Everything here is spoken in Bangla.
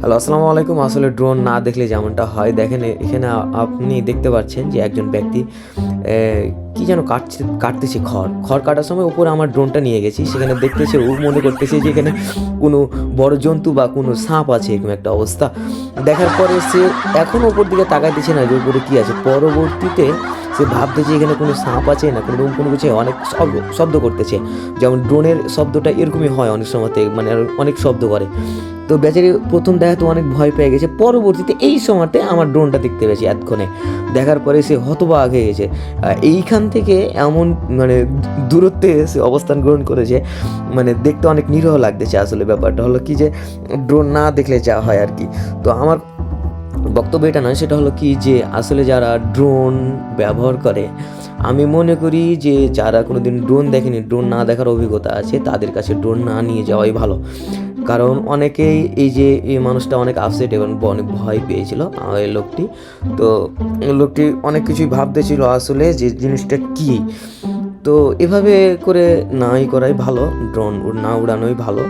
হ্যালো, আসসালামু আলাইকুম। আসলে ড্রোন না দেখলে যেমনটা হয়, দেখেন এখানে আপনি দেখতে পাচ্ছেন যে একজন ব্যক্তি কি যেন কাটছে কাটতেছে খড়। খড় কাটার সময় উপরে আমার ড্রোনটা নিয়ে গেছি। সেখানে দেখতেছে, ও মনে করতেছে যে এখানে কোনো বড় জন্তু বা কোনো সাপ আছে, এরকম একটা অবস্থা। দেখার পরে সে এখন ওপর দিকে তাকাইতেছে না যে উপরে কী আছে। পরবর্তীতে সে ভাবতেছে এখানে কোনো সাপ আছে না, কোনো কোনো কিছু অনেক শব্দ শব্দ করতেছে। যেমন ড্রোনের শব্দটা এরকমই হয় অনেক সময়তে মানে অনেক শব্দ করে। তো বেচারি প্রথম দেখা তো অনেক ভয় পেয়ে গেছে, পরবর্তীতে এই সময়তে আমার ড্রোনটা দেখতে পেয়েছি এতক্ষণে। দেখার পরে সে হতবাক হয়ে গেছে। এইখান থেকে এমন মানে দূরত্বে সে অবস্থান গ্রহণ করেছে মানে দেখতে অনেক নিরহ লাগতেছে। আসলে ব্যাপারটা হলো কি যে, ড্রোন না দেখলে যা হয় আর কি। তো আমার বক্তব্য এটা নয়, সেটা হলো কি যে আসলে যারা ড্রোন ব্যবহার করে, আমি মনে করি যে যারা কোনো দিন ড্রোন দেখেনি ড্রোন না দেখার অভিজ্ঞতা আছে, তাদের কাছে ড্রোন না নিয়ে যাওয়াই ভালো। কারণ অনেকেই এই যে এই মানুষটা অনেক আপসেট এবং অনেক ভয় পেয়েছিল এই লোকটি। তো লোকটি অনেক কিছুই ভাবতেছিল আসলে যে জিনিসটা কী। তো এভাবে করে নাই করাই ভালো ড্রোন না উড়ানোই ভালো।